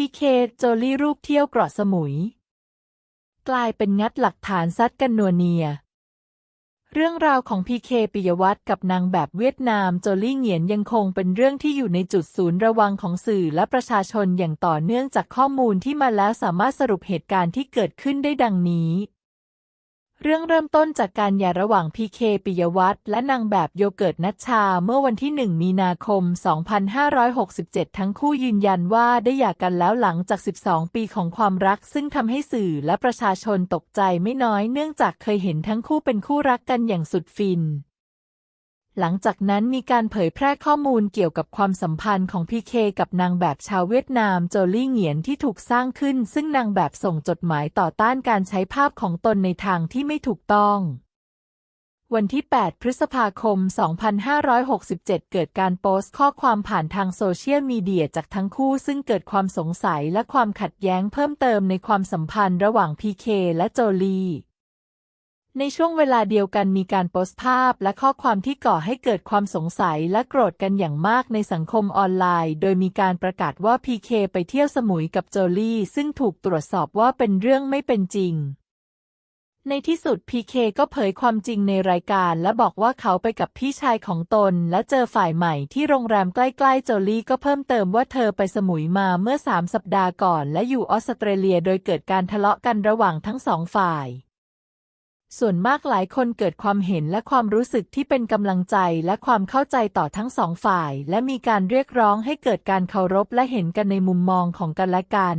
พีเคโจลี่รูปเที่ยวเกาะสมุย กลายเป็นงัดหลักฐานซัดกันนัวเนีย เรื่องราวของพีเคปิยวัฒน์กับนางแบบเวียดนามโจลี่เหงียนยังคงเป็นเรื่องที่อยู่ในจุดศูนย์ระวังของสื่อและประชาชนอย่างต่อเนื่องจากข้อมูลที่มาแล้วสามารถสรุปเหตุการณ์ที่เกิดขึ้นได้ดังนี้ เรื่องเริ่มต้นจากการหย่าระหว่างพีเคปิยวัฒน์และนางแบบโยเกิร์ตนัชชาเมื่อวันที่ 1 มีนาคม 2567 ทั้งคู่ยืนยันว่าได้หย่ากันแล้วหลังจาก 12 ปีของความรัก ซึ่งทำให้สื่อและประชาชนตกใจไม่น้อยเนื่องจากเคยเห็นทั้งคู่เป็นคู่รักกันอย่างสุดฟิน หลังจากนั้นมีการเผยแพร่ข้อมูลเกี่ยวกับความสัมพันธ์ของพีเคกับนางแบบชาวเวียดนามโจลี่เหงียนที่ถูกสร้างขึ้น ซึ่งนางแบบส่งจดหมายต่อต้านการใช้ภาพของตนในทางที่ไม่ถูกต้องวันที่ 8 พฤษภาคม 2567 เกิดการโพสต์ข้อความผ่านทางโซเชียลมีเดียจากทั้งคู่ซึ่งเกิดความสงสัยและความขัดแย้งเพิ่มเติมในความสัมพันธ์ระหว่างพีเคและโจลี ในช่วงเวลาเดียวกันมีการโพสต์ภาพและข้อความที่ก่อให้เกิดความสงสัยและโกรธกันอย่างมากในสังคมออนไลน์ โดยมีการประกาศว่าพีเคไปเที่ยวสมุยกับโจลี่ ซึ่งถูกตรวจสอบว่าเป็นเรื่องไม่เป็นจริง ในที่สุดพีเคก็เผยความจริงในรายการ และบอกว่าเขาไปกับพี่ชายของตน และเจอฝ่ายใหม่ที่โรงแรมใกล้ๆโจลี่ก็เพิ่มเติมว่าเธอไปสมุยมาเมื่อสามสัปดาห์ก่อน และอยู่ออสเตรเลีย โดยเกิดการทะเลาะกันระหว่างทั้งสองฝ่าย ส่วนมากหลายคนเกิดความเห็นและความรู้สึกที่เป็นกำลังใจและความเข้าใจต่อทั้งสองฝ่าย และมีการเรียกร้องให้เกิดการเคารพและเห็นกันในมุมมองของกันและกัน